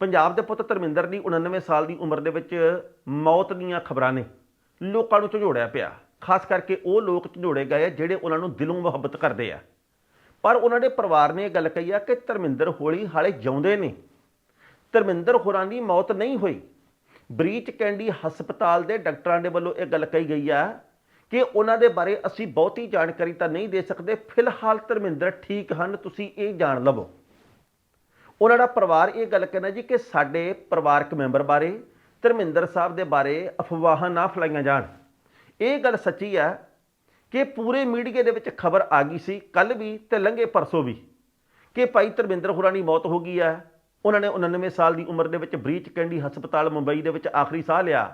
ਪੰਜਾਬ ਦੇ ਪੁੱਤ ਧਰਮਿੰਦਰ ਦੀ 99 ਸਾਲ ਦੀ ਉਮਰ ਦੇ ਵਿੱਚ ਮੌਤ ਦੀਆਂ ਖਬਰਾਂ ਨੇ ਲੋਕਾਂ ਨੂੰ ਝੰਜੋੜਿਆ ਪਿਆ। ਖਾਸ ਕਰਕੇ ਉਹ ਲੋਕ ਝੰਜੋੜੇ ਗਏ ਜਿਹੜੇ ਉਹਨਾਂ ਨੂੰ ਦਿਲੋਂ ਮੁਹੱਬਤ ਕਰਦੇ ਆ। ਪਰ ਉਹਨਾਂ ਦੇ ਪਰਿਵਾਰ ਨੇ ਇਹ ਗੱਲ ਕਹੀ ਆ ਕਿ ਧਰਮਿੰਦਰ ਹੋਲੀ ਹਾਲੇ ਜਿਉਂਦੇ ਨੇ। ਧਰਮਿੰਦਰ ਹੋਰਾਂ ਦੀ ਮੌਤ ਨਹੀਂ ਹੋਈ। ਬਰੀਚ ਕੈਂਡੀ ਹਸਪਤਾਲ ਦੇ ਡਾਕਟਰਾਂ ਦੇ ਵੱਲੋਂ ਇਹ ਗੱਲ ਕਹੀ ਗਈ ਆ ਕਿ ਉਹਨਾਂ ਦੇ ਬਾਰੇ ਅਸੀਂ ਬਹੁਤੀ ਜਾਣਕਾਰੀ ਤਾਂ ਨਹੀਂ ਦੇ ਸਕਦੇ। ਫਿਲਹਾਲ ਧਰਮਿੰਦਰ ਠੀਕ ਹਨ, ਤੁਸੀਂ ਇਹ ਜਾਣ ਲਵੋ। ਉਹਨਾਂ ਦਾ ਪਰਿਵਾਰ ਇਹ ਗੱਲ ਕਹਿੰਦਾ ਜੀ ਕਿ ਸਾਡੇ ਪਰਿਵਾਰਕ ਮੈਂਬਰ ਬਾਰੇ, ਧਰਮਿੰਦਰ ਸਾਹਿਬ ਦੇ ਬਾਰੇ ਅਫਵਾਹਾਂ ਨਾ ਫੈਲਾਈਆਂ ਜਾਣ। ਇਹ ਗੱਲ ਸੱਚੀ ਹੈ ਕਿ ਪੂਰੇ ਮੀਡੀਆ ਦੇ ਵਿੱਚ ਖਬਰ ਆ ਗਈ ਸੀ ਕੱਲ ਵੀ ਤੇ ਲੰਘੇ ਪਰਸੋਂ ਵੀ, ਕਿ ਭਾਈ ਧਰਮਿੰਦਰ ਹੋਰਾਂ ਦੀ ਮੌਤ ਹੋ ਗਈ ਹੈ। ਉਹਨਾਂ ਨੇ 99 ਸਾਲ ਦੀ ਉਮਰ ਦੇ ਵਿੱਚ ਬਰੀਚ ਕੈਂਡੀ ਹਸਪਤਾਲ ਮੁੰਬਈ ਦੇ ਵਿੱਚ ਆਖਰੀ ਸਾਹ ਲਿਆ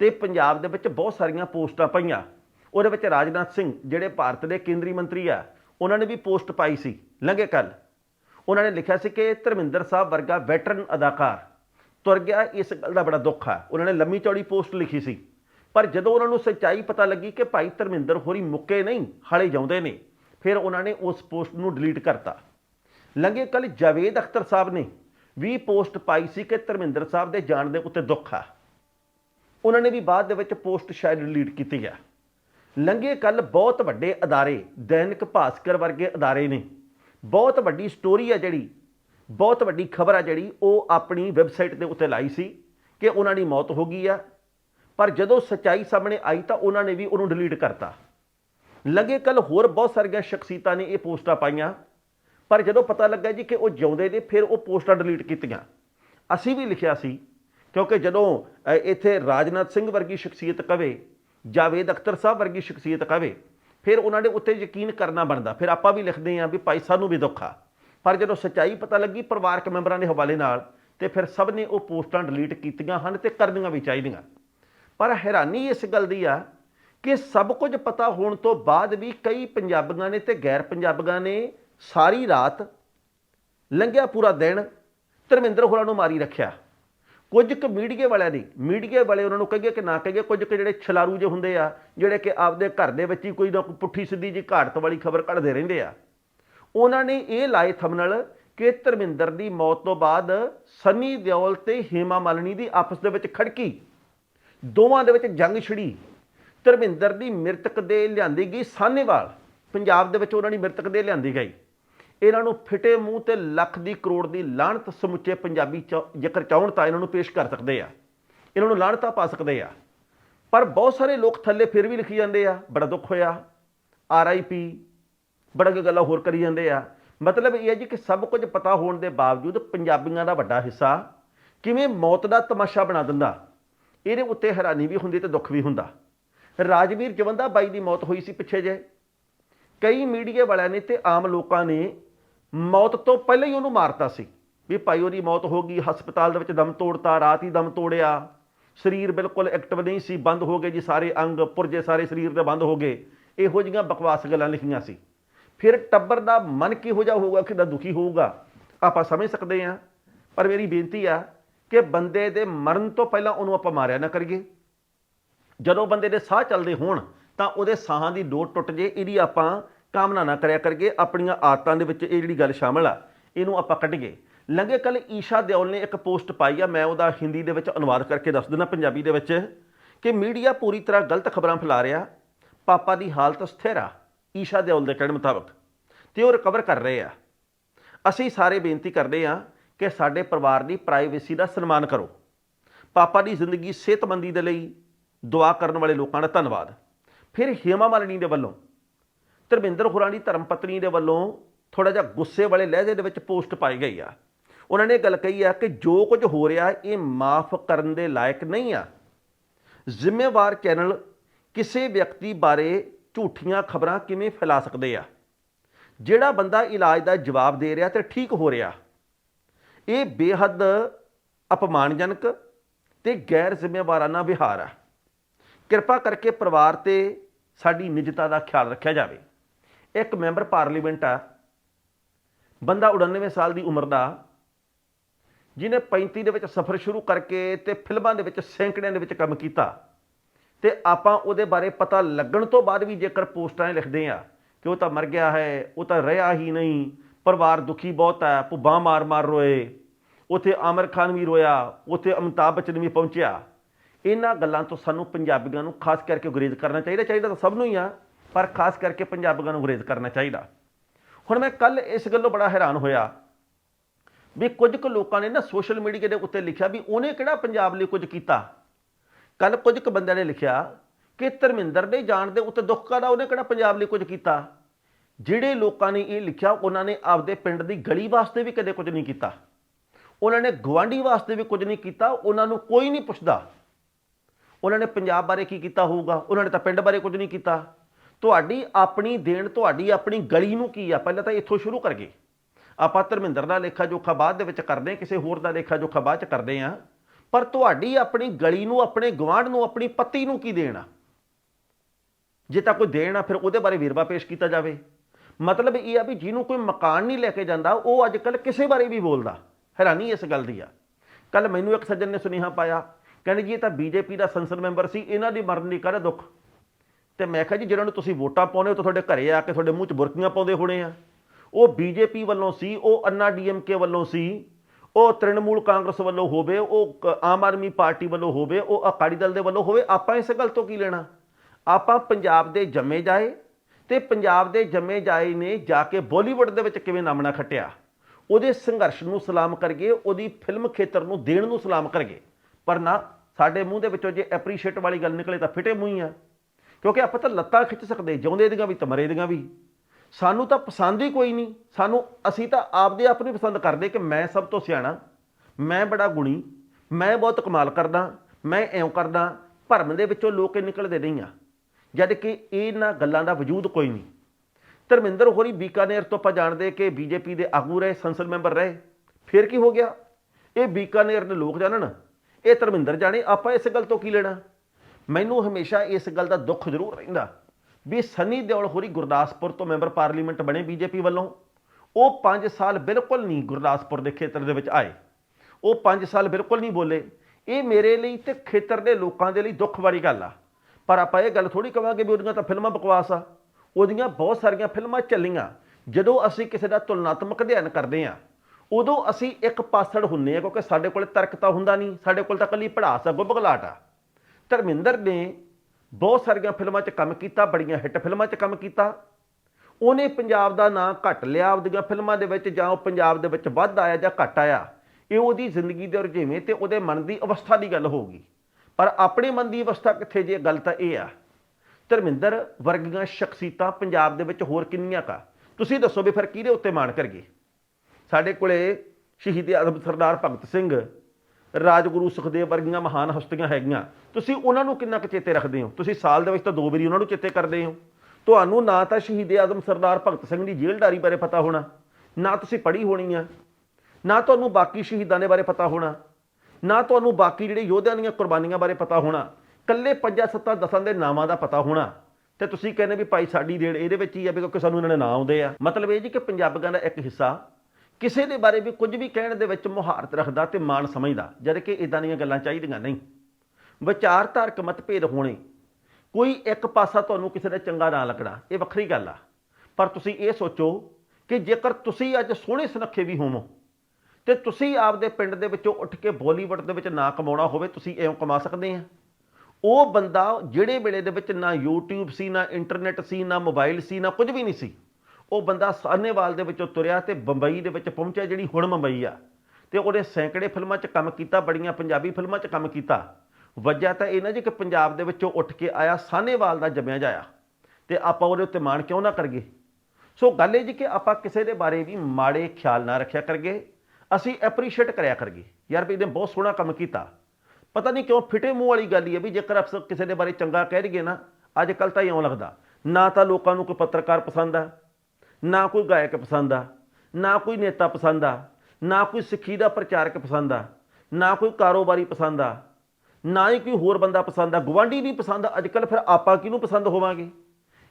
ਤੇ ਪੰਜਾਬ ਦੇ ਵਿੱਚ ਬਹੁਤ ਸਾਰੀਆਂ ਪੋਸਟਾਂ ਪਈਆਂ। ਉਹਦੇ ਵਿੱਚ ਰਾਜਨਾਥ ਸਿੰਘ, ਜਿਹੜੇ ਭਾਰਤ ਦੇ ਕੇਂਦਰੀ ਮੰਤਰੀ ਆ, ਉਹਨਾਂ ਨੇ ਵੀ ਪੋਸਟ ਪਾਈ ਸੀ, ਲੰਘੇ ਕੱਲ ਉਹਨਾਂ ਨੇ ਲਿਖਿਆ ਸੀ ਕਿ ਧਰਮਿੰਦਰ ਸਾਹਿਬ ਵਰਗਾ ਵੈਟਰਨ ਅਦਾਕਾਰ ਤੁਰ ਗਿਆ, ਇਸ ਗੱਲ ਦਾ ਬੜਾ ਦੁੱਖ ਆ। ਉਹਨਾਂ ਨੇ ਲੰਮੀ ਚੌੜੀ ਪੋਸਟ ਲਿਖੀ ਸੀ। ਪਰ ਜਦੋਂ ਉਹਨਾਂ ਨੂੰ ਸੱਚਾਈ ਪਤਾ ਲੱਗੀ ਕਿ ਭਾਈ ਧਰਮਿੰਦਰ ਹੋਰੀ ਮੁੱਕੇ ਨਹੀਂ, ਹਲੇ ਜਾਉਂਦੇ ਨੇ, ਫਿਰ ਉਹਨਾਂ ਨੇ ਉਸ ਪੋਸਟ ਨੂੰ ਡਿਲੀਟ ਕਰਤਾ। ਲੰਘੇ ਕੱਲ ਜਾਵੇਦ ਅਖਤਰ ਸਾਹਿਬ ਨੇ ਵੀ ਪੋਸਟ ਪਾਈ ਸੀ ਕਿ ਧਰਮਿੰਦਰ ਸਾਹਿਬ ਦੇ ਜਾਣ ਦੇ ਉੱਤੇ ਦੁੱਖ ਆ। ਉਹਨਾਂ ਨੇ ਵੀ ਬਾਅਦ ਦੇ ਵਿੱਚ ਪੋਸਟ ਸ਼ਾਇਦ ਡਿਲੀਟ ਕੀਤੀ ਆ। ਲੰਘੇ ਕੱਲ ਬਹੁਤ ਵੱਡੇ ਅਦਾਰੇ, ਦੈਨਿਕ ਭਾਸਕਰ ਵਰਗੇ ਅਦਾਰੇ ਨੇ। ਬਹੁਤ ਵੱਡੀ ਸਟੋਰੀ ਆ ਜਿਹੜੀ, ਬਹੁਤ ਵੱਡੀ ਖਬਰ ਆ ਜਿਹੜੀ ਉਹ ਆਪਣੀ ਵੈਬਸਾਈਟ ਦੇ ਉੱਤੇ ਲਾਈ ਸੀ ਕਿ ਉਹਨਾਂ ਦੀ ਮੌਤ ਹੋ ਗਈ ਆ। ਪਰ ਜਦੋਂ ਸਚਾਈ ਸਾਹਮਣੇ ਆਈ ਤਾਂ ਉਹਨਾਂ ਨੇ ਵੀ ਉਹਨੂੰ ਡਿਲੀਟ ਕਰਤਾ। ਲੰਘੇ ਕੱਲ ਹੋਰ ਬਹੁਤ ਸਾਰੀਆਂ ਸ਼ਖਸੀਅਤਾਂ ਨੇ ਇਹ ਪੋਸਟਾਂ ਪਾਈਆਂ। ਪਰ ਜਦੋਂ ਪਤਾ ਲੱਗਾ ਜੀ ਕਿ ਉਹ ਜਿਉਂਦੇ ਨੇ, ਫਿਰ ਉਹ ਪੋਸਟਾਂ ਡਿਲੀਟ ਕੀਤੀਆਂ। ਅਸੀਂ ਵੀ ਲਿਖਿਆ ਸੀ, ਕਿਉਂਕਿ ਜਦੋਂ ਇੱਥੇ ਰਾਜਨਾਥ ਸਿੰਘ ਵਰਗੀ ਸ਼ਖਸੀਅਤ ਕਵੇ, ਜਾਵੇਦ ਅਖਤਰ ਸਾਹਿਬ ਵਰਗੀ ਸ਼ਖਸੀਅਤ ਕਵੇ ਫਿਰ ਉਹਨਾਂ ਦੇ ਉੱਤੇ ਯਕੀਨ ਕਰਨਾ ਬਣਦਾ। ਫਿਰ ਆਪਾਂ ਵੀ ਲਿਖਦੇ ਹਾਂ ਵੀ ਭਾਈ ਸਾਨੂੰ ਵੀ ਦੁੱਖ ਆ। ਪਰ ਜਦੋਂ ਸੱਚਾਈ ਪਤਾ ਲੱਗੀ ਪਰਿਵਾਰਕ ਮੈਂਬਰਾਂ ਦੇ ਹਵਾਲੇ ਨਾਲ, ਤੇ ਫਿਰ ਸਭ ਨੇ ਉਹ ਪੋਸਟਾਂ ਡਿਲੀਟ ਕੀਤੀਆਂ ਹਨ ਤੇ ਕਰਨੀਆਂ ਵੀ ਚਾਹੀਦੀਆਂ। ਪਰ ਹੈਰਾਨੀ ਇਸ ਗੱਲ ਦੀ ਆ ਕਿ ਸਭ ਕੁਝ ਪਤਾ ਹੋਣ ਤੋਂ ਬਾਅਦ ਵੀ ਕਈ ਪੰਜਾਬੀਆਂ ਨੇ ਤੇ ਗੈਰ ਪੰਜਾਬੀਆਂ ਨੇ ਸਾਰੀ ਰਾਤ ਲੰਘਿਆ ਪੂਰਾ ਦਿਨ ਧਰਮਿੰਦਰ ਹੋਰਾਂ ਨੂੰ ਮਾਰੀ ਰੱਖਿਆ। ਕੁਝ ਕੁ ਮੀਡੀਆ ਵਾਲਿਆਂ ਦੀ ਮੀਡੀਆ ਵਾਲੇ ਉਹਨਾਂ ਨੂੰ ਕਹੀਏ ਕਿ ਨਾ ਕਹੀਏ ਕੁਝ ਕੁ ਜਿਹੜੇ ਛਲਾਰੂ ਜੇ ਹੁੰਦੇ ਆ, ਜਿਹੜੇ ਕਿ ਆਪਦੇ ਘਰ ਦੇ ਵਿੱਚ ਹੀ ਕੋਈ ਨਾ ਕੋਈ ਪੁੱਠੀ ਸਿੱਧੀ ਜੀ ਘਾੜਤ ਵਾਲੀ ਖਬਰ ਕੱਢਦੇ ਰਹਿੰਦੇ ਆ। ਉਹਨਾਂ ਨੇ ਇਹ ਲਾਏ ਥੰਬਨਲ ਕਿ ਧਰਮਿੰਦਰ ਦੀ ਮੌਤ ਤੋਂ ਬਾਅਦ ਸਨੀ ਦਿਓਲ ਤੇ ਹੇਮਾ ਮਾਲਿਨੀ ਦੀ ਆਪਸ ਦੇ ਵਿੱਚ ਖੜਕੀ, ਦੋਵਾਂ ਦੇ ਵਿੱਚ ਜੰਗ ਛਿੜੀ। ਧਰਮਿੰਦਰ ਦੀ ਮ੍ਰਿਤਕ ਦੇ ਲਿਆਂਦੀ ਗਈ ਸਾਨੇਵਾਲ ਪੰਜਾਬ ਦੇ ਵਿੱਚ ਉਹਨਾਂ ਦੀ ਮ੍ਰਿਤਕ ਦੇ ਲਿਆਂਦੀ ਗਈ। ਇਹਨਾਂ ਨੂੰ ਫਿੱਟੇ ਮੂੰਹ ਤੇ ਲੱਖ ਦੀ ਕਰੋੜ ਦੀ ਲਾਹਣਤ ਸਮੁੱਚੇ ਪੰਜਾਬੀ ਚ, ਜੇਕਰ ਚਾਹਣ ਤਾਂ ਇਹਨਾਂ ਨੂੰ ਪੇਸ਼ ਕਰ ਸਕਦੇ ਆ। ਇਹਨਾਂ ਨੂੰ ਲਾਹਣਤਾ ਪਾ ਸਕਦੇ ਆ। ਪਰ ਬਹੁਤ ਸਾਰੇ ਲੋਕ ਥੱਲੇ ਫਿਰ ਵੀ ਲਿਖੀ ਜਾਂਦੇ ਆ, ਬੜਾ ਦੁੱਖ ਹੋਇਆ। ਆਰ ਆਈ ਪੀ ਬੜਾ ਕੁ ਗੱਲਾਂ ਹੋਰ ਕਰੀ ਜਾਂਦੇ ਆ। ਮਤਲਬ ਇਹ ਹੈ ਜੀ ਕਿ ਸਭ ਕੁਝ ਪਤਾ ਹੋਣ ਦੇ ਬਾਵਜੂਦ ਪੰਜਾਬੀਆਂ ਦਾ ਵੱਡਾ ਹਿੱਸਾ ਕਿਵੇਂ ਮੌਤ ਦਾ ਤਮਾਸ਼ਾ ਬਣਾ ਦਿੰਦਾ। ਇਹਦੇ ਉੱਤੇ ਹੈਰਾਨੀ ਵੀ ਹੁੰਦੀ ਤੇ ਦੁੱਖ ਵੀ ਹੁੰਦਾ। ਰਾਜਵੀਰ ਜਵੰਦਾ ਬਾਈ ਦੀ ਮੌਤ ਹੋਈ ਸੀ ਪਿੱਛੇ ਜੇ ਕਈ ਮੀਡੀਆ ਵਾਲਿਆਂ ਨੇ ਤੇ ਆਮ ਲੋਕਾਂ ਨੇ ਮੌਤ ਤੋਂ ਪਹਿਲਾਂ ਹੀ ਉਹਨੂੰ ਮਾਰਤਾ ਸੀ। ਵੀ ਭਾਈ ਉਹਦੀ ਮੌਤ ਹੋ ਗਈ, ਹਸਪਤਾਲ ਦੇ ਵਿੱਚ ਦਮ ਤੋੜਤਾ, ਰਾਤ ਹੀ ਦਮ ਤੋੜਿਆ। ਸਰੀਰ ਬਿਲਕੁਲ ਐਕਟਿਵ ਨਹੀਂ ਸੀ, ਬੰਦ ਹੋ ਗਏ ਜੀ ਸਾਰੇ ਅੰਗ, ਪੁਰਜੇ ਸਾਰੇ ਸਰੀਰ ਦੇ ਬੰਦ ਹੋ ਗਏ। ਇਹੋ ਜਿਹੀਆਂ ਬਕਵਾਸ ਗੱਲਾਂ ਲਿਖੀਆਂ ਸੀ। ਫਿਰ ਟੱਬਰ ਦਾ ਮਨ ਕਿਹੋ ਜਿਹਾ ਹੋਊਗਾ ਕਿੰਨਾ ਦੁਖੀ ਹੋਊਗਾ? ਆਪਾਂ ਸਮਝ ਸਕਦੇ ਹਾਂ। ਪਰ ਮੇਰੀ ਬੇਨਤੀ ਆ ਕਿ ਬੰਦੇ ਦੇ ਮਰਨ ਤੋਂ ਪਹਿਲਾਂ ਉਹਨੂੰ ਆਪਾਂ ਮਾਰਿਆ ਨਾ ਕਰੀਏ। ਜਦੋਂ ਬੰਦੇ ਦੇ ਸਾਹ ਚੱਲਦੇ ਹੋਣ, ਤਾਂ ਉਹਦੇ ਸਾਹਾਂ ਦੀ ਡੋਰ ਟੁੱਟ ਜੇ, ਇਹਦੀ ਆਪਾਂ ਕਾਮਨਾ ਨਾ ਕਰਿਆ ਕਰਕੇ ਆਪਣੀਆਂ ਆਦਤਾਂ ਦੇ ਵਿੱਚ ਇਹ ਜਿਹੜੀ ਗੱਲ ਸ਼ਾਮਲ ਆ, ਇਹਨੂੰ ਆਪਾਂ ਕੱਢੀਏ। ਲੰਘੇ ਕੱਲ ਈਸ਼ਾ ਦਿਓਲ ਨੇ ਇੱਕ ਪੋਸਟ ਪਾਈ ਆ, ਮੈਂ ਉਹਦਾ ਹਿੰਦੀ ਦੇ ਵਿੱਚ ਅਨੁਵਾਦ ਕਰਕੇ ਦੱਸ ਦਿੰਦਾ, ਪੰਜਾਬੀ ਦੇ ਵਿੱਚ, ਕਿ ਮੀਡੀਆ ਪੂਰੀ ਤਰ੍ਹਾਂ ਗਲਤ ਖਬਰਾਂ ਫੈਲਾ ਰਿਹਾ, ਪਾਪਾ ਦੀ ਹਾਲਤ ਸਥਿਰ ਆ, ਈਸ਼ਾ ਦਿਓਲ ਦੇ ਕਹਿਣ ਮੁਤਾਬਕ, ਤੇ ਉਹ ਰਿਕਵਰ ਕਰ ਰਹੇ ਆ। ਅਸੀਂ ਸਾਰੇ ਬੇਨਤੀ ਕਰਦੇ ਆ ਕਿ ਸਾਡੇ ਪਰਿਵਾਰ ਦੀ ਪ੍ਰਾਈਵੇਸੀ ਦਾ ਸਨਮਾਨ ਕਰੋ। ਪਾਪਾ ਦੀ ਜ਼ਿੰਦਗੀ ਸਿਹਤਮੰਦੀ ਦੇ ਲਈ ਦੁਆ ਕਰਨ ਵਾਲੇ ਲੋਕਾਂ ਦਾ ਧੰਨਵਾਦ। ਫਿਰ ਹੇਮਾ ਮਾਲਿਨੀ ਦੇ ਵੱਲੋਂ ਧਰਮਿੰਦਰ ਹੋਰਾਂ ਦੀ ਧਰਮ ਪਤਨੀ ਦੇ ਵੱਲੋਂ ਥੋੜਾ ਜਿਹਾ ਗੁੱਸੇ ਵਾਲੇ ਲਹਿਜੇ ਦੇ ਵਿੱਚ ਪੋਸਟ ਪਾਈ ਗਈ ਆ। ਉਹਨਾਂ ਨੇ ਇਹ ਗੱਲ ਕਹੀ ਆ ਕਿ ਜੋ ਕੁਝ ਹੋ ਰਿਹਾ, ਇਹ ਮਾਫ ਕਰਨ ਦੇ ਲਾਇਕ ਨਹੀਂ ਆ। ਜ਼ਿੰਮੇਵਾਰ ਚੈਨਲ ਕਿਸੇ ਵਿਅਕਤੀ ਬਾਰੇ ਝੂਠੀਆਂ ਖਬਰਾਂ ਕਿਵੇਂ ਫੈਲਾ ਸਕਦੇ ਆ? ਜਿਹੜਾ ਬੰਦਾ ਇਲਾਜ ਦਾ ਜਵਾਬ ਦੇ ਰਿਹਾ ਤੇ ਠੀਕ ਹੋ ਰਿਹਾ। ਇਹ ਬੇਹੱਦ ਅਪਮਾਨਜਨਕ ਤੇ ਗੈਰ ਜ਼ਿੰਮੇਵਾਰਾਨਾ ਵਿਹਾਰ ਆ। ਕਿਰਪਾ ਕਰਕੇ ਪਰਿਵਾਰ ਤੇ ਸਾਡੀ ਨਿਜਤਾ ਦਾ ਖਿਆਲ ਰੱਖਿਆ ਜਾਵੇ। ਇੱਕ ਮੈਂਬਰ ਪਾਰਲੀਮੈਂਟ ਆ। ਬੰਦਾ 99 ਸਾਲ ਦੀ ਉਮਰ ਦਾ। ਜਿਨੇ 35 ਦੇ ਵਿੱਚ ਸਫ਼ਰ ਸ਼ੁਰੂ ਕਰਕੇ ਤੇ ਫਿਲਮਾਂ ਦੇ ਵਿੱਚ ਸੈਂਕੜਿਆਂ ਦੇ ਵਿੱਚ ਕੰਮ ਕੀਤਾ। ਤੇ ਆਪਾਂ ਉਹਦੇ ਬਾਰੇ ਪਤਾ ਲੱਗਣ ਤੋਂ ਬਾਅਦ ਵੀ ਜੇਕਰ ਪੋਸਟਾਂ ਲਿਖਦੇ ਆ ਕਿ ਉਹ ਤਾਂ ਮਰ ਗਿਆ ਹੈ, ਉਹ ਤਾਂ ਰਿਹਾ ਹੀ ਨਹੀਂ, ਪਰਿਵਾਰ ਦੁਖੀ ਬਹੁਤ ਹੈ ਭੁੱਬਾਂ ਮਾਰ ਮਾਰ ਰੋਏ, ਉੱਥੇ ਆਮਰ ਖਾਨ ਵੀ ਰੋਇਆ, ਉੱਥੇ ਅਮਿਤਾਭ ਬੱਚਨ ਵੀ ਪਹੁੰਚਿਆ। ਇਹਨਾਂ ਗੱਲਾਂ ਤੋਂ ਸਾਨੂੰ ਪੰਜਾਬੀਆਂ ਨੂੰ ਖਾਸ ਕਰਕੇ ਗੁਰੇਜ਼ ਕਰਨਾ ਚਾਹੀਦਾ ਚਾਹੀਦਾ ਤਾਂ ਸਭ ਨੂੰ ਹੀ ਆ। ਪਰ ਖਾਸ ਕਰਕੇ ਪੰਜਾਬੀਆਂ ਨੂੰ ਗੁਰੇਜ਼ ਕਰਨਾ ਚਾਹੀਦਾ। ਹੁਣ ਮੈਂ ਕੱਲ ਇਸ ਗੱਲੋਂ ਬੜਾ ਹੈਰਾਨ ਹੋਇਆ ਵੀ ਕੁਝ ਕੁ ਲੋਕਾਂ ਨੇ ਨਾ ਸੋਸ਼ਲ ਮੀਡੀਆ ਦੇ ਉੱਤੇ ਲਿਖਿਆ ਵੀ ਉਹਨੇ ਕਿਹੜਾ ਪੰਜਾਬ ਲਈ ਕੁਝ ਕੀਤਾ। ਕੱਲ ਕੁਝ ਕੁ ਬੰਦਿਆਂ ਨੇ ਲਿਖਿਆ ਕਿ ਧਰਮਿੰਦਰ ਦੇ ਜਾਣ ਦੇ ਉੱਤੇ ਦੁੱਖ ਕਰਦਾ ਉਹਨੇ ਕਿਹੜਾ ਪੰਜਾਬ ਲਈ ਕੁਝ ਕੀਤਾ। ਜਿਹੜੇ ਲੋਕਾਂ ਨੇ ਇਹ ਲਿਖਿਆ, ਉਹਨਾਂ ਨੇ ਆਪਦੇ ਪਿੰਡ ਦੀ ਗਲੀ ਵਾਸਤੇ ਵੀ ਕਦੇ ਕੁਝ ਨਹੀਂ ਕੀਤਾ। ਉਹਨਾਂ ਨੇ ਗਵਾਂਢੀ ਵਾਸਤੇ ਵੀ ਕੁਝ ਨਹੀਂ ਕੀਤਾ, ਉਹਨਾਂ ਨੂੰ ਕੋਈ ਨਹੀਂ ਪੁੱਛਦਾ। ਉਹਨਾਂ ਨੇ ਪੰਜਾਬ ਬਾਰੇ ਕੀ ਕੀਤਾ ਹੋਊਗਾ? ਉਹਨਾਂ ਨੇ ਤਾਂ ਪਿੰਡ ਬਾਰੇ ਕੁਝ ਨਹੀਂ ਕੀਤਾ। ਤੁਹਾਡੀ ਆਪਣੀ ਦੇਣ, ਤੁਹਾਡੀ ਆਪਣੀ ਗਲੀ ਨੂੰ ਕੀ ਆ? ਪਹਿਲਾਂ ਤਾਂ ਇੱਥੋਂ ਸ਼ੁਰੂ ਕਰਗੇ ਆਪਾਂ ਧਰਮਿੰਦਰ ਦਾ ਲੇਖਾ ਜੋਖਾ ਬਾਅਦ ਦੇ ਵਿੱਚ ਕਰਦੇ ਹਾਂ ਕਿਸੇ ਹੋਰ ਦਾ ਲੇਖਾ ਜੋਖਾ ਬਾਅਦ ਚ ਕਰਦੇ ਹਾਂ। ਪਰ ਤੁਹਾਡੀ ਆਪਣੀ ਗਲੀ ਨੂੰ, ਆਪਣੇ ਗਵਾਂਢ ਨੂੰ, ਆਪਣੀ ਪੱਤੀ ਨੂੰ ਕੀ ਦੇਣਾ ਜੇ ਤਾਂ ਕੋਈ ਦੇਣ ਆ, ਫਿਰ ਉਹਦੇ ਬਾਰੇ ਵੀਰਵਾ ਪੇਸ਼ ਕੀਤਾ ਜਾਵੇ। ਮਤਲਬ ਇਹ ਆ ਵੀ ਜਿਹਨੂੰ ਕੋਈ ਮਕਾਨ ਨਹੀਂ ਲੈ ਕੇ ਜਾਂਦਾ, ਉਹ ਅੱਜ ਕੱਲ ਕਿਸੇ ਬਾਰੇ ਵੀ ਬੋਲਦਾ। ਹੈਰਾਨੀ ਇਸ ਗੱਲ ਦੀ ਆ। ਕੱਲ ਮੈਨੂੰ ਇੱਕ ਸੱਜਣ ਨੇ ਸੁਨੇਹਾ ਪਾਇਆ, ਕਹਿੰਦੇ ਜੀ ਇਹ ਤਾਂ ਬੀਜੇਪੀ ਦਾ ਸੰਸਦ ਮੈਂਬਰ ਸੀ, ਇਹਨਾਂ ਦੀ ਮਰਨ ਦੀ ਕਰ ਦੁੱਖ? ਤੇ ਮੈਂ ਕਿਹਾ ਜੀ ਜਿਹਨਾਂ ਨੂੰ ਤੁਸੀਂ ਵੋਟਾਂ ਪਾਉਂਦੇ ਹੋ ਤਾਂ ਤੁਹਾਡੇ ਘਰੇ ਆ ਕੇ ਤੁਹਾਡੇ ਮੂੰਹ 'ਚ ਬੁਰਕੀਆਂ ਪਾਉਂਦੇ ਹੋਣੇ ਆ। ਉਹ ਬੀਜੇਪੀ ਵੱਲੋਂ ਸੀ, ਉਹ ਅੰਨਾ ਡੀਐਮਕੇ ਵੱਲੋਂ ਸੀ, ਉਹ ਤ੍ਰਿਣਮੂਲ ਕਾਂਗਰਸ ਵੱਲੋਂ ਹੋਵੇ, ਉਹ ਕ- ਆਮ ਆਦਮੀ ਪਾਰਟੀ ਵੱਲੋਂ ਹੋਵੇ, ਉਹ ਅਕਾਲੀ ਦਲ ਦੇ ਵੱਲੋਂ ਹੋਵੇ, ਆਪਾਂ ਇਸ ਗੱਲ ਤੋਂ ਕੀ ਲੈਣਾ? ਆਪਾਂ ਪੰਜਾਬ ਦੇ ਜੰਮੇ ਜਾਏ ਤੇ ਪੰਜਾਬ ਦੇ ਜੰਮੇ ਜਾਏ ਨੇ ਜਾ ਕੇ ਬਾਲੀਵੁੱਡ ਦੇ ਵਿੱਚ ਕਿਵੇਂ ਨਾਮਣਾ ਖੱਟਿਆ? ਉਹਦੇ ਸੰਘਰਸ਼ ਨੂੰ ਸਲਾਮ ਕਰਗੇ, ਉਹਦੀ ਫਿਲਮ ਖੇਤਰ ਨੂੰ ਦੇਣ ਨੂੰ ਸਲਾਮ ਕਰਗੇ। ਪਰ ਨਾ, ਸਾਡੇ ਮੂੰਹ ਦੇ ਵਿੱਚੋਂ ਜੇ ਐਪਰੀਸ਼ੀਏਟ ਵਾਲੀ ਗੱਲ ਨਿਕਲੇ ਤਾਂ ਫਿਟੇ ਮੂੰਹ ਹੀ ਆ। ਕਿਉਂਕਿ ਆਪਾਂ ਤਾਂ ਲੱਤਾਂ ਖਿੱਚ ਸਕਦੇ, ਜਿਉਂਦੇ ਦੀਆਂ ਵੀ ਤੇ ਮਰੇ ਦੀਆਂ ਵੀ। ਸਾਨੂੰ ਤਾਂ ਪਸੰਦ ਹੀ ਕੋਈ ਨਹੀਂ। ਸਾਨੂੰ, ਅਸੀਂ ਤਾਂ ਆਪਦੇ ਆਪ ਨੂੰ ਪਸੰਦ ਕਰਦੇ ਕਿ ਮੈਂ ਸਭ ਤੋਂ ਸਿਆਣਾ, ਮੈਂ ਬੜਾ ਗੁਣੀ, ਮੈਂ ਬਹੁਤ ਕਮਾਲ ਕਰਦਾ, ਮੈਂ ਐਂ ਕਰਦਾ, ਭਰਮ ਦੇ ਵਿੱਚੋਂ ਲੋਕ ਇਹ ਨਿਕਲਦੇ ਨਹੀਂ ਆ। ਜਦ ਕਿ ਇਹਨਾਂ ਗੱਲਾਂ ਦਾ ਵਜੂਦ ਕੋਈ ਨਹੀਂ। ਧਰਮਿੰਦਰ ਹੋਰੀ ਬੀਕਾਨੇਰ ਤੋਂ ਆਪਾਂ ਜਾਣਦੇ ਕਿ ਬੀਜੇਪੀ ਦੇ ਆਗੂ ਰਹੇ, ਸੰਸਦ ਮੈਂਬਰ ਰਹੇ। ਫਿਰ ਕੀ ਹੋ ਗਿਆ? ਇਹ ਬੀਕਾਨੇਰ ਦੇ ਲੋਕ ਜਾਣਨ। ਇਹ ਧਰਮਿੰਦਰ ਜਾਣੇ, ਆਪਾਂ ਇਸ ਗੱਲ ਤੋਂ ਕੀ ਲੈਣਾ? ਮੈਨੂੰ ਹਮੇਸ਼ਾ ਇਸ ਗੱਲ ਦਾ ਦੁੱਖ ਜ਼ਰੂਰ ਰਹਿੰਦਾ ਵੀ ਸਨੀ ਦਿਓਲ ਹੋਰੀ ਗੁਰਦਾਸਪੁਰ ਤੋਂ ਮੈਂਬਰ ਪਾਰਲੀਮੈਂਟ ਬਣੇ ਬੀਜੇਪੀ ਵੱਲੋਂ। ਉਹ 5 ਸਾਲ ਬਿਲਕੁਲ ਨਹੀਂ ਗੁਰਦਾਸਪੁਰ ਦੇ ਖੇਤਰ ਦੇ ਵਿੱਚ ਆਏ। ਉਹ 5 ਸਾਲ ਬਿਲਕੁਲ ਨਹੀਂ ਬੋਲੇ। ਇਹ ਮੇਰੇ ਲਈ ਤੇ ਖੇਤਰ ਦੇ ਲੋਕਾਂ ਦੇ ਲਈ ਦੁੱਖ ਵਾਲੀ ਗੱਲ ਆ। ਪਰ ਆਪਾਂ ਇਹ ਗੱਲ ਥੋੜੀ ਕਵਾਂਗੇ ਵੀ ਉਹਦੀਆਂ ਤਾਂ ਫਿਲਮਾਂ ਬਕਵਾਸ ਆ। ਉਹਦੀਆਂ ਬਹੁਤ ਸਾਰੀਆਂ ਫਿਲਮਾਂ ਚੱਲੀਆਂ। ਜਦੋਂ ਅਸੀਂ ਕਿਸੇ ਦਾ ਤੁਲਨਾਤਮਕ ਅਧਿਐਨ ਕਰਦੇ ਆ ਉਦੋਂ ਅਸੀਂ ਇੱਕ ਪਾਸੜ ਹੁੰਨੇ ਆ ਕਿਉਂਕਿ ਸਾਡੇ ਕੋਲ ਤਰਕ ਤਾਂ ਹੁੰਦਾ ਨਹੀਂ, ਸਾਡੇ ਕੋਲ ਤਾਂ ਕੱਲੀ ਪੜਾਸ ਆ ਗੁੱਬਗਲਾਟ ਆ। ਧਰਮਿੰਦਰ ਨੇ ਬਹੁਤ ਸਾਰੀਆਂ ਫਿਲਮਾਂ 'ਚ ਕੰਮ ਕੀਤਾ, ਬੜੀਆਂ ਹਿੱਟ ਫਿਲਮਾਂ 'ਚ ਕੰਮ ਕੀਤਾ। ਉਹਨੇ ਪੰਜਾਬ ਦਾ ਨਾਂ ਘੱਟ ਲਿਆ ਆਪਦੀਆਂ ਫਿਲਮਾਂ ਦੇ ਵਿੱਚ ਜਾਂ ਉਹ ਪੰਜਾਬ ਦੇ ਵਿੱਚ ਵੱਧ ਆਇਆ ਜਾਂ ਘੱਟ ਆਇਆ। ਇਹ ਉਹਦੀ ਜ਼ਿੰਦਗੀ ਦੇ ਰੁਝੇਵੇਂ ਤੇ ਉਹਦੇ ਮਨ ਦੀ ਅਵਸਥਾ ਦੀ ਗੱਲ ਹੋਊਗੀ। ਪਰ ਆਪਣੇ ਮਨ ਦੀ ਅਵਸਥਾ ਕਿੱਥੇ ਜੇ, ਗੱਲ ਤਾਂ ਇਹ ਆ। ਧਰਮਿੰਦਰ ਵਰਗੀਆਂ ਸ਼ਖਸੀਅਤਾਂ ਪੰਜਾਬ ਦੇ ਵਿੱਚ ਹੋਰ ਕਿੰਨੀਆਂ ਕਾ? ਤੁਸੀਂ ਦੱਸੋ ਵੀ ਫਿਰ ਕਿਹਦੇ ਉੱਤੇ ਮਾਣ ਕਰਗੇ ਸਾਡੇ ਕੋਲੇ ਸ਼ਹੀਦ ਆਜ਼ਮ ਸਰਦਾਰ ਭਗਤ ਸਿੰਘ ਰਾਜਗੁਰੂ ਸੁਖਦੇਵ ਵਰਗੀਆਂ ਮਹਾਨ ਹਸਤੀਆਂ ਹੈਗੀਆਂ। ਤੁਸੀਂ ਉਹਨਾਂ ਨੂੰ ਕਿੰਨਾ ਕੁ ਚੇਤੇ ਰੱਖਦੇ ਹੋ? ਤੁਸੀਂ ਸਾਲ ਦੇ ਵਿੱਚ ਤਾਂ ਦੋ ਵਾਰੀ ਉਹਨਾਂ ਨੂੰ ਚੇਤੇ ਕਰਦੇ ਹੋ। ਤੁਹਾਨੂੰ ਨਾ ਤਾਂ ਸ਼ਹੀਦ ਆਜ਼ਮ ਸਰਦਾਰ ਭਗਤ ਸਿੰਘ ਦੀ ਜੇਲ੍ਹਦਾਰੀ ਬਾਰੇ ਪਤਾ ਹੋਣਾ। ਨਾ ਤੁਸੀਂ ਪੜ੍ਹੀ ਹੋਣੀ ਆ। ਨਾ ਤੁਹਾਨੂੰ ਬਾਕੀ ਸ਼ਹੀਦਾਂ ਦੇ ਬਾਰੇ ਪਤਾ ਹੋਣਾ। ਨਾ ਤੁਹਾਨੂੰ ਬਾਕੀ ਜਿਹੜੇ ਯੋਧਿਆਂ ਦੀਆਂ ਕੁਰਬਾਨੀਆਂ ਬਾਰੇ ਪਤਾ ਹੋਣਾ। ਕੱਲੇ ਪੰਜਾਂ ਸੱਤਾਂ ਦਸਾਂ ਦੇ ਨਾਮਾਂ ਦਾ ਪਤਾ ਹੋਣਾ। ਤੇ ਤੁਸੀਂ ਕਹਿੰਦੇ ਵੀ ਭਾਈ ਸਾਡੀ ਦੇੜ ਇਹਦੇ ਵਿੱਚ ਹੀ ਆ ਵੀ ਕਿਉਂਕਿ ਸਾਨੂੰ ਇਹਨਾਂ ਨੇ ਨਾਂ ਆਉਂਦੇ ਆ। ਮਤਲਬ ਇਹ ਜੀ ਕਿ ਪੰਜਾਬੀਆਂ ਦਾ ਇੱਕ ਹਿੱਸਾ ਕਿਸੇ ਦੇ ਬਾਰੇ ਵੀ ਕੁਝ ਵੀ ਕਹਿਣ ਦੇ ਵਿੱਚ ਮੁਹਾਰਤ ਰੱਖਦਾ ਤੇ ਮਾਣ ਸਮਝਦਾ, ਜਦ ਕਿ ਇਦਾਂ ਦੀਆਂ ਗੱਲਾਂ ਚਾਹੀਦੀਆਂ ਨਹੀਂ। ਵਿਚਾਰਧਾਰਕ ਮਤਭੇਦ ਹੋਣੇ, ਕੋਈ ਇੱਕ ਪਾਸਾ ਤੁਹਾਨੂੰ ਕਿਸੇ ਦਾ ਚੰਗਾ ਨਾ ਲੱਗਣਾ, ਇਹ ਵੱਖਰੀ ਗੱਲ ਆ। ਪਰ ਤੁਸੀਂ ਇਹ ਸੋਚੋ ਕਿ ਜੇਕਰ ਤੁਸੀਂ ਅੱਜ ਸੋਹਣੇ ਸੁਨੱਖੇ ਵੀ ਹੋਵੋ, ਤੇ ਤੁਸੀਂ ਆਪਦੇ ਪਿੰਡ ਦੇ ਵਿੱਚੋਂ ਉੱਠ ਕੇ ਬਾਲੀਵੁੱਡ ਦੇ ਵਿੱਚ ਨਾ ਕਮਾਉਣਾ ਹੋਵੇ, ਤੁਸੀਂ ਐਂ ਕਮਾ ਸਕਦੇ ਆ। ਉਹ ਬੰਦਾ ਜਿਹੜੇ ਵੇਲੇ ਦੇ ਵਿੱਚ ਨਾ YouTube ਸੀ, ਨਾ ਇੰਟਰਨੈਟ ਸੀ, ਨਾ ਮੋਬਾਈਲ ਸੀ, ਨਾ ਕੁਝ ਵੀ ਨਹੀਂ ਸੀ ਉਹ ਬੰਦਾ ਸਾਨੇਵਾਲ ਦੇ ਵਿੱਚੋਂ ਤੁਰਿਆ ਤੇ ਬੰਬਈ ਦੇ ਵਿੱਚ ਪਹੁੰਚਿਆ ਜਿਹੜੀ ਹੁਣ ਮੁੰਬਈ ਆ। ਤੇ ਉਹਨੇ ਸੈਂਕੜੇ ਫਿਲਮਾਂ 'ਚ ਕੰਮ ਕੀਤਾ, ਬੜੀਆਂ ਪੰਜਾਬੀ ਫਿਲਮਾਂ 'ਚ ਕੰਮ ਕੀਤਾ। ਵਜ੍ਹਾ ਤਾਂ ਇਹ ਨਾ ਜੀ ਕਿ ਪੰਜਾਬ ਦੇ ਵਿੱਚੋਂ ਉੱਠ ਕੇ ਆਇਆ ਸਾਨੇਵਾਲ ਦਾ ਜੰਮਿਆ ਜਾਇਆ। ਤੇ ਆਪਾਂ ਉਹਦੇ ਉੱਤੇ ਮਾਣ ਕਿਉਂ ਨਾ ਕਰਗੇ ਸੋ ਗੱਲ ਇਹ ਜੀ ਕਿ ਆਪਾਂ ਕਿਸੇ ਦੇ ਬਾਰੇ ਵੀ ਮਾੜੇ ਖਿਆਲ ਨਾ ਰੱਖਿਆ ਕਰਗੇ ਅਸੀਂ ਐਪਰੀਸ਼ੀਏਟ ਕਰਿਆ ਕਰਗੇ ਯਾਰ ਵੀ ਇਹਨੇ ਬਹੁਤ ਸੋਹਣਾ ਕੰਮ ਕੀਤਾ। ਪਤਾ ਨਹੀਂ ਕਿਉਂ ਫਿਟੇ ਮੂੰਹ ਵਾਲੀ ਗੱਲ ਹੀ ਹੈ ਵੀ ਜੇਕਰ ਅਫਸਰ ਕਿਸੇ ਦੇ ਬਾਰੇ ਚੰਗਾ ਕਹਿ ਦਈਏ ਨਾ, ਅੱਜ ਕੱਲ ਤਾਂ ਇਉਂ ਲੱਗਦਾ। ਨਾ ਤਾਂ ਲੋਕਾਂ ਨੂੰ ਕੋਈ ਪੱਤਰਕਾਰ ਪਸੰਦ ਆ ਨਾ ਕੋਈ ਗਾਇਕ ਪਸੰਦ ਆ ਨਾ ਕੋਈ ਨੇਤਾ ਪਸੰਦ ਆ ਨਾ ਕੋਈ ਸਿੱਖੀ ਦਾ ਪ੍ਰਚਾਰਕ ਪਸੰਦ ਆ ਨਾ ਕੋਈ ਕਾਰੋਬਾਰੀ ਪਸੰਦ ਆ ਨਾ ਹੀ ਕੋਈ ਹੋਰ ਬੰਦਾ ਪਸੰਦ ਆ ਗਵਾਂਢੀ ਨਹੀਂ ਪਸੰਦ ਅੱਜ ਕੱਲ ਫਿਰ ਆਪਾਂ ਕਿਹਨੂੰ ਪਸੰਦ ਹੋਵਾਂਗੇ?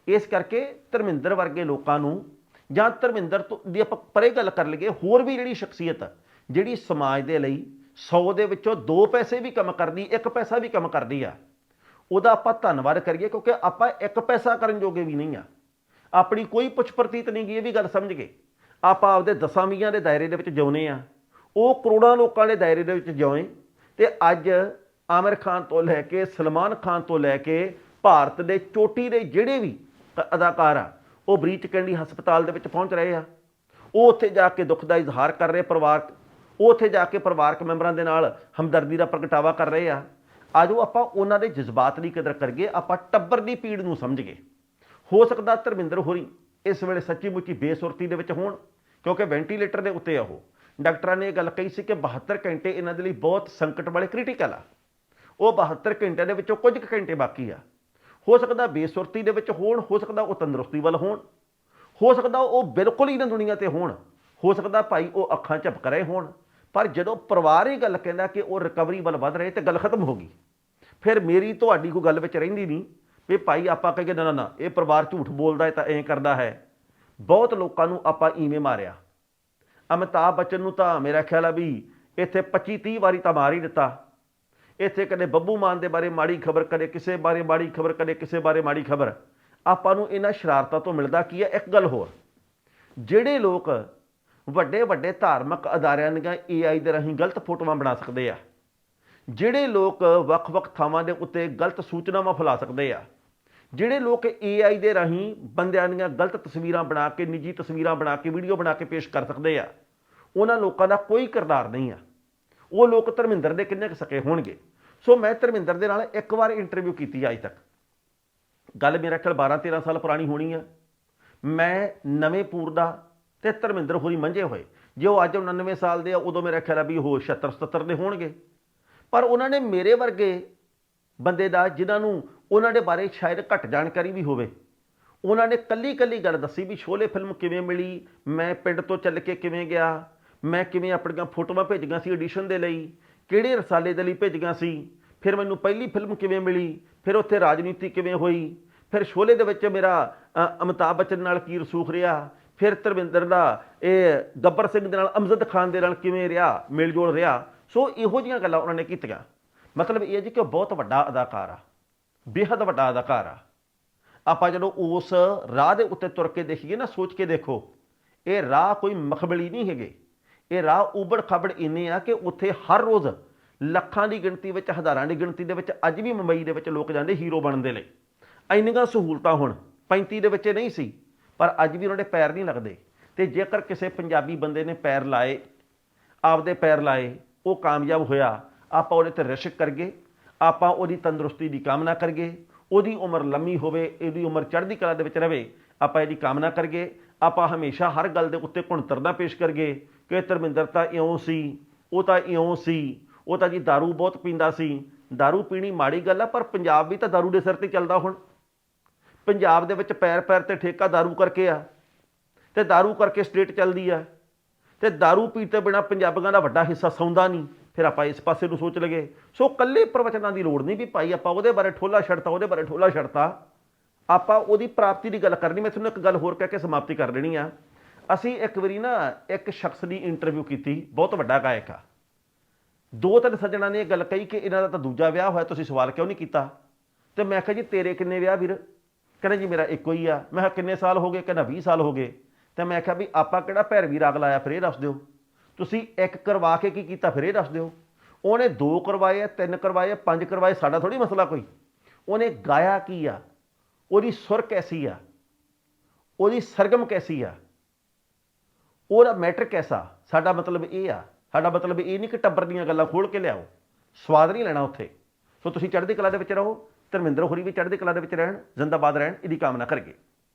ਇਸ ਕਰਕੇ ਧਰਮਿੰਦਰ ਵਰਗੇ ਲੋਕਾਂ ਨੂੰ ਜਾਂ ਧਰਮਿੰਦਰ ਤੋਂ ਦੀ ਆਪਾਂ ਪਰੇ ਗੱਲ ਕਰ ਲਈਏ ਹੋਰ ਵੀ ਜਿਹੜੀ ਸ਼ਖਸੀਅਤ ਆ, ਜਿਹੜੀ ਸਮਾਜ ਦੇ ਲਈ 100 ਦੇ ਵਿੱਚੋਂ 2 ਪੈਸੇ ਵੀ ਕੰਮ ਕਰਦੀ 1 ਪੈਸਾ ਵੀ ਕੰਮ ਕਰਦੀ ਆ ਉਹਦਾ ਆਪਾਂ ਧੰਨਵਾਦ ਕਰੀਏ ਕਿਉਂਕਿ ਆਪਾਂ 1 ਪੈਸਾ ਕਰਨ ਜੋਗੇ ਵੀ ਨਹੀਂ ਆ। ਆਪਣੀ ਕੋਈ ਪੁੱਛ ਪ੍ਰਤੀਤ ਨਹੀਂ ਗਈ, ਇਹ ਵੀ ਗੱਲ ਸਮਝ ਗਏ। ਆਪਾਂ ਆਪਦੇ ਦਸਾਂ ਵੀਆਂ ਦੇ ਦਾਇਰੇ ਦੇ ਵਿੱਚ ਜਿਉਨੇ ਆ ਉਹ ਕਰੋੜਾਂ ਲੋਕਾਂ ਦੇ ਦਾਇਰੇ ਦੇ ਵਿੱਚ ਜਿਉਏ ਤੇ ਅੱਜ ਆਮਿਰ ਖਾਨ ਤੋਂ ਲੈ ਕੇ ਸਲਮਾਨ ਖਾਨ ਤੋਂ ਲੈ ਕੇ ਭਾਰਤ ਦੇ ਚੋਟੀ ਦੇ ਜਿਹੜੇ ਵੀ ਅਦਾਕਾਰ ਆ, ਉਹ ਬਰੀਚ ਕੈਂਡੀ ਹਸਪਤਾਲ ਦੇ ਵਿੱਚ ਪਹੁੰਚ ਰਹੇ ਆ। ਉਹ ਉੱਥੇ ਜਾ ਕੇ ਦੁੱਖ ਦਾ ਇਜ਼ਹਾਰ ਕਰ ਰਹੇ ਪਰਿਵਾਰ ਉਹ ਉੱਥੇ ਜਾ ਕੇ ਪਰਿਵਾਰਕ ਮੈਂਬਰਾਂ ਦੇ ਨਾਲ ਹਮਦਰਦੀ ਦਾ ਪ੍ਰਗਟਾਵਾ ਕਰ ਰਹੇ ਆ। ਆਜੋ ਆਪਾਂ ਉਹਨਾਂ ਦੇ ਜਜ਼ਬਾਤ ਦੀ ਕਦਰ ਕਰੀਏ, ਆਪਾਂ ਟੱਬਰ ਦੀ ਪੀੜ ਨੂੰ ਸਮਝੀਏ ਹੋ ਸਕਦਾ ਧਰਮਿੰਦਰ ਹੋਰੀ ਇਸ ਵੇਲੇ ਸੱਚੀ ਮੁੱਚੀ ਬੇਸੁਰਤੀ ਦੇ ਵਿੱਚ ਹੋਣ, ਕਿਉਂਕਿ ਵੈਂਟੀਲੇਟਰ ਦੇ ਉੱਤੇ ਆ ਉਹ। ਡਾਕਟਰਾਂ ਨੇ ਇਹ ਗੱਲ ਕਹੀ ਸੀ ਕਿ 72 ਘੰਟੇ ਇਹਨਾਂ ਦੇ ਲਈ ਬਹੁਤ ਸੰਕਟ ਵਾਲੇ ਕ੍ਰਿਟੀਕਲ ਆ। ਉਹ 72 ਘੰਟਿਆਂ ਦੇ ਵਿੱਚੋਂ ਕੁਝ ਕੁ ਘੰਟੇ ਬਾਕੀ ਆ। ਹੋ ਸਕਦਾ ਬੇਸੁਰਤੀ ਦੇ ਵਿੱਚ ਹੋਣ, ਹੋ ਸਕਦਾ ਉਹ ਤੰਦਰੁਸਤੀ ਵੱਲ ਹੋਣ, ਹੋ ਸਕਦਾ ਉਹ ਬਿਲਕੁਲ ਹੀ ਨਾ ਦੁਨੀਆ ਤੇ ਹੋਣ, ਹੋ ਸਕਦਾ ਭਾਈ ਉਹ ਅੱਖਾਂ ਝਪਕ ਰਹੇ ਹੋਣ, ਪਰ ਜਦੋਂ ਪਰਿਵਾਰ ਹੀ ਗੱਲ ਕਹਿੰਦਾ ਕਿ ਉਹ ਰਿਕਵਰੀ ਵੱਲ ਵੱਧ ਰਹੇ ਤੇ ਗੱਲ ਖਤਮ ਹੋ ਗਈ। ਫਿਰ ਮੇਰੀ ਤੁਹਾਡੀ ਕੋਈ ਗੱਲ ਵਿੱਚ ਰਹਿੰਦੀ ਨਹੀਂ। ਕਿ ਭਾਈ ਆਪਾਂ ਕਹੀਏ ਨਾ ਨਾ ਇਹ ਪਰਿਵਾਰ ਝੂਠ ਬੋਲਦਾ ਹੈ ਤਾਂ ਐਂ ਕਰਦਾ ਹੈ। ਬਹੁਤ ਲੋਕਾਂ ਨੂੰ ਆਪਾਂ ਈਵੇਂ ਮਾਰਿਆ। ਅਮਿਤਾਭ ਬੱਚਨ ਨੂੰ ਤਾਂ ਮੇਰਾ ਖਿਆਲ ਆ ਵੀ ਇੱਥੇ 25 30 ਵਾਰੀ ਤਾਂ ਮਾਰ ਹੀ ਦਿੱਤਾ। ਇੱਥੇ ਕਦੇ ਬੱਬੂ ਮਾਨ ਦੇ ਬਾਰੇ ਮਾੜੀ ਖਬਰ, ਕਦੇ ਕਿਸੇ ਬਾਰੇ ਮਾੜੀ ਖਬਰ, ਕਦੇ ਕਿਸੇ ਬਾਰੇ ਮਾੜੀ ਖਬਰ। ਆਪਾਂ ਨੂੰ ਇਹਨਾਂ ਸ਼ਰਾਰਤਾਂ ਤੋਂ ਮਿਲਦਾ ਕੀ ਹੈ? ਇੱਕ ਗੱਲ ਹੋਰ। ਜਿਹੜੇ ਲੋਕ ਵੱਡੇ ਵੱਡੇ ਧਾਰਮਿਕ ਅਦਾਰਿਆਂ ਦੀਆਂ ਏਆਈ ਦੇ ਰਾਹੀਂ ਗਲਤ ਫੋਟੋਆਂ ਬਣਾ ਸਕਦੇ ਆ। ਜਿਹੜੇ ਲੋਕ ਵੱਖ-ਵੱਖ ਥਾਵਾਂ ਦੇ ਉੱਤੇ ਗਲਤ ਸੂਚਨਾਵਾਂ ਫੈਲਾ ਸਕਦੇ ਆ। ਜਿਹੜੇ ਲੋਕ AI ਦੇ ਰਾਹੀਂ ਬੰਦਿਆਂ ਦੀਆਂ ਗਲਤ ਤਸਵੀਰਾਂ ਬਣਾ ਕੇ, ਨਿੱਜੀ ਤਸਵੀਰਾਂ ਬਣਾ ਕੇ, ਵੀਡੀਓ ਬਣਾ ਕੇ ਪੇਸ਼ ਕਰ ਸਕਦੇ ਆ, ਉਹਨਾਂ ਲੋਕਾਂ ਦਾ ਕੋਈ ਕਿਰਦਾਰ ਨਹੀਂ ਆ। ਉਹ ਲੋਕ ਧਰਮਿੰਦਰ ਦੇ ਕਿੰਨੇ ਕੁ ਸਕੇ ਹੋਣਗੇ? ਸੋ ਮੈਂ ਧਰਮਿੰਦਰ ਦੇ ਨਾਲ ਇੱਕ ਵਾਰ ਇੰਟਰਵਿਊ ਕੀਤੀ ਅੱਜ ਤੱਕ। ਗੱਲ ਮੇਰਾ ਖਿਆਲ 12 13 ਸਾਲ ਪੁਰਾਣੀ ਹੋਣੀ ਆ। ਮੈਂ ਨਵੇਂ ਪੂਰ ਦਾ ਤੇ ਧਰਮਿੰਦਰ ਹੋਰੀ ਮੰਝੇ ਹੋਏ। ਜੇ ਉਹ ਅੱਜ 99 ਸਾਲ ਦੇ ਆ, ਉਦੋਂ ਮੇਰਾ ਖਿਆਲ ਆ ਵੀ ਉਹ 76 77 ਦੇ ਹੋਣਗੇ। ਪਰ ਉਹਨਾਂ ਨੇ ਮੇਰੇ ਵਰਗੇ ਬੰਦੇ ਦਾ ਜਿਨ੍ਹਾਂ ਨੂੰ ਉਹਨਾਂ ਦੇ ਬਾਰੇ ਸ਼ਾਇਦ ਘੱਟ ਜਾਣਕਾਰੀ ਵੀ ਹੋਵੇ। ਉਹਨਾਂ ਨੇ ਕੱਲੀ ਕੱਲੀ ਗੱਲ ਦੱਸੀ ਵੀ ਸ਼ੋਲੇ ਫਿਲਮ ਕਿਵੇਂ ਮਿਲੀ, ਮੈਂ ਪਿੰਡ ਤੋਂ ਚੱਲ ਕੇ ਕਿਵੇਂ ਗਿਆ, ਮੈਂ ਕਿਵੇਂ ਆਪਣੀਆਂ ਫੋਟੋਆਂ ਭੇਜੀਆਂ ਸੀ ਐਡੀਸ਼ਨ ਦੇ ਲਈ, ਕਿਹੜੇ ਰਸਾਲੇ ਦੇ ਲਈ ਭੇਜੀਆਂ ਸੀ, ਫਿਰ ਮੈਨੂੰ ਪਹਿਲੀ ਫਿਲਮ ਕਿਵੇਂ ਮਿਲੀ, ਫਿਰ ਉੱਥੇ ਰਾਜਨੀਤੀ ਕਿਵੇਂ ਹੋਈ, ਫਿਰ ਸ਼ੋਲੇ ਦੇ ਵਿੱਚ ਮੇਰਾ ਅਮਿਤਾਭ ਬੱਚਨ ਨਾਲ ਕੀ ਰਸੂਖ ਰਿਹਾ, ਫਿਰ ਧਰਮਿੰਦਰ ਦਾ ਇਹ ਗੱਬਰ ਸਿੰਘ ਦੇ ਨਾਲ, ਅਮਜਦ ਖਾਨ ਦੇ ਨਾਲ ਕਿਵੇਂ ਰਿਹਾ ਮੇਲਜੋਲ ਰਿਹਾ। ਸੋ ਇਹੋ ਜਿਹੀਆਂ ਗੱਲਾਂ ਉਹਨਾਂ ਨੇ ਕੀਤੀਆਂ। ਮਤਲਬ ਇਹ ਹੈ ਜੀ ਕਿ ਉਹ ਬਹੁਤ ਵੱਡਾ ਅਦਾਕਾਰ ਆ, ਬੇਹੱਦ ਵੱਡਾ ਅਦਾਕਾਰ ਆ। ਆਪਾਂ ਜਦੋਂ ਉਸ ਰਾਹ ਦੇ ਉੱਤੇ ਤੁਰ ਕੇ ਦੇਖੀਏ ਨਾ, ਸੋਚ ਕੇ ਦੇਖੋ, ਇਹ ਰਾਹ ਕੋਈ ਮਖਬਲੀ ਨਹੀਂ ਹੈਗੇ। ਇਹ ਰਾਹ ਉਬੜ ਖਬੜ ਇੰਨੇ ਆ ਕਿ ਉੱਥੇ ਹਰ ਰੋਜ਼ ਲੱਖਾਂ ਦੀ ਗਿਣਤੀ ਵਿੱਚ, ਹਜ਼ਾਰਾਂ ਦੀ ਗਿਣਤੀ ਦੇ ਵਿੱਚ, ਅੱਜ ਵੀ ਮੁੰਬਈ ਦੇ ਵਿੱਚ ਲੋਕ ਜਾਂਦੇ ਹੀਰੋ ਬਣਨ ਦੇ ਲਈ। ਇੰਨੀਆਂ ਸਹੂਲਤਾਂ ਹੁਣ 35 ਦੇ ਵਿੱਚ ਨਹੀਂ ਸੀ, ਪਰ ਅੱਜ ਵੀ ਉਹਨਾਂ ਦੇ ਪੈਰ ਨਹੀਂ ਲੱਗਦੇ। ਤੇ ਜੇਕਰ ਕਿਸੇ ਪੰਜਾਬੀ ਬੰਦੇ ਨੇ ਪੈਰ ਲਾਏ, ਆਪਦੇ ਪੈਰ ਲਾਏ, ਉਹ ਕਾਮਯਾਬ ਹੋਇਆ ਆਪਾਂ ਉਹਦੇ ਤੇ ਰਿਸ਼ਕ ਕਰਗੇ ਆਪਾਂ ਉਹਦੀ ਤੰਦਰੁਸਤੀ ਦੀ ਕਾਮਨਾ ਕਰਗੇ ਉਹਦੀ ਉਮਰ ਲੰਮੀ ਹੋਵੇ ਇਹਦੀ ਉਮਰ ਚੜ੍ਹਦੀ ਕਲਾ ਦੇ ਵਿੱਚ ਰਵੇ ਆਪਾਂ ਇਹਦੀ ਕਾਮਨਾ ਕਰਗੇ ਆਪਾਂ ਹਮੇਸ਼ਾ ਹਰ ਗੱਲ ਦੇ ਉੱਤੇ ਕੁਣਤਰਦਾ ਪੇਸ਼ ਕਰਗੇ ਕਿ ਧਰਮਿੰਦਰ ਤਾਂ ਇਉਂ ਸੀ ਉਹ ਤਾਂ ਇਉਂ ਸੀ ਉਹ ਤਾਂ ਜੀ दारू ਬਹੁਤ ਪੀਂਦਾ ਸੀ दारू ਪੀਣੀ ਮਾੜੀ ਗੱਲ ਆ ਪਰ ਪੰਜਾਬ ਵੀ ਤਾਂ दारू ਦੇ ਸਿਰ ਤੇ ਚੱਲਦਾ ਹੁਣ ਪੰਜਾਬ ਦੇ ਵਿੱਚ ਪੈਰ ਪੈਰ ਤੇ ਠੇਕਾ दारू ਕਰਕੇ ਆ ਤੇ दारू ਕਰਕੇ ਸਟੇਟ ਚੱਲਦੀ ਆ ਤੇ दारू ਪੀ ਤੋਂ ਬਿਨਾ ਪੰਜਾਬੀਆਂ ਦਾ ਵੱਡਾ ਹਿੱਸਾ ਸੌਂਦਾ ਨਹੀਂ ਫਿਰ ਆਪਾਂ ਇਸ ਪਾਸੇ ਨੂੰ ਸੋਚ ਲਗੇ। ਸੋ ਕੱਲੇ ਪ੍ਰਵਚਨਾਂ ਦੀ ਲੋੜ ਨਹੀਂ ਵੀ ਭਾਈ ਆਪਾਂ ਉਹਦੇ ਬਾਰੇ ਠੋਲਾ ਛੱਡਤਾ, ਉਹਦੇ ਬਾਰੇ ਠੋਲਾ ਛੱਡਤਾ। ਆਪਾਂ ਉਹਦੀ ਪ੍ਰਾਪਤੀ ਦੀ ਗੱਲ ਕਰਨੀ, ਮੈਂ ਤੁਹਾਨੂੰ ਇੱਕ ਗੱਲ ਹੋਰ ਕਹਿ ਕੇ ਸਮਾਪਤੀ ਕਰ ਲੈਣੀ ਆ। ਅਸੀਂ ਇੱਕ ਵਾਰੀ ਨਾ ਇੱਕ ਸ਼ਖਸ ਦੀ ਇੰਟਰਵਿਊ ਕੀਤੀ, ਬਹੁਤ ਵੱਡਾ ਗਾਇਕ ਆ। ਦੋ ਤਿੰਨ ਸੱਜਣਾ ਨੇ ਇਹ ਗੱਲ ਕਹੀ ਕਿ ਇਹਨਾਂ ਦਾ ਤਾਂ ਦੂਜਾ ਵਿਆਹ ਹੋਇਆ, ਤੁਸੀਂ ਸਵਾਲ ਕਿਉਂ ਨਹੀਂ ਕੀਤਾ? ਤੇ ਮੈਂ ਕਿਹਾ ਜੀ, ਤੇਰੇ ਕਿੰਨੇ ਵਿਆਹ ਵੀਰ? ਕਹਿੰਦਾ ਜੀ, ਮੇਰਾ ਇੱਕੋ ਹੀ ਆ। ਮੈਂ ਕਿਹਾ, ਕਿੰਨੇ ਸਾਲ ਹੋ ਗਏ? ਕਹਿੰਦਾ 20 ਸਾਲ ਹੋ ਗਏ। ਤੇ ਮੈਂ ਕਿਹਾ ਵੀ ਆਪਾਂ ਕਿਹੜਾ ਭੈਰਵੀ ਰਾਗ ਲਾਇਆ, ਫਿਰ ਇਹ ਦੱਸ ਦਿਓ। ਤੁਸੀਂ ਇੱਕ ਕਰਵਾ ਕੇ ਕੀ ਕੀਤਾ ਫਿਰ ਇਹ ਦੱਸ ਦਿਓ। ਉਹਨੇ ਦੋ ਕਰਵਾਏ ਆ, ਤਿੰਨ ਕਰਵਾਏ ਆ, ਪੰਜ ਕਰਵਾਏ, ਸਾਡਾ ਥੋੜੀ ਮਸਲਾ ਕੋਈ। ਉਹਨੇ ਗਾਇਆ ਕੀ ਆ? ਉਹਦੀ ਸੁਰ ਕੈਸੀ ਆ? ਉਹਦੀ ਸਰਗਮ ਕੈਸੀ ਆ? ਉਹਦਾ ਮੈਟਰ ਕੈਸਾ? ਸਾਡਾ ਮਤਲਬ ਇਹ ਆ। ਸਾਡਾ ਮਤਲਬ ਇਹ ਨਹੀਂ ਕਿ ਟੱਬਰ ਦੀਆਂ ਗੱਲਾਂ ਖੋਲ ਕੇ ਲਿਆਓ। ਸਵਾਦ ਨਹੀਂ ਲੈਣਾ ਉੱਥੇ। ਸੋ ਤੁਸੀਂ ਚੜ੍ਹਦੀ ਕਲਾ ਦੇ ਵਿੱਚ ਰਹੋ, ਧਰਮਿੰਦਰ ਹੋਰੀ ਵੀ ਚੜ੍ਹਦੀ ਕਲਾ ਦੇ ਵਿੱਚ ਰਹਿਣ, ਜ਼ਿੰਦਾਬਾਦ ਰਹਿਣ, ਇਹਦੀ ਕਾਮਨਾ ਕਰਗੇ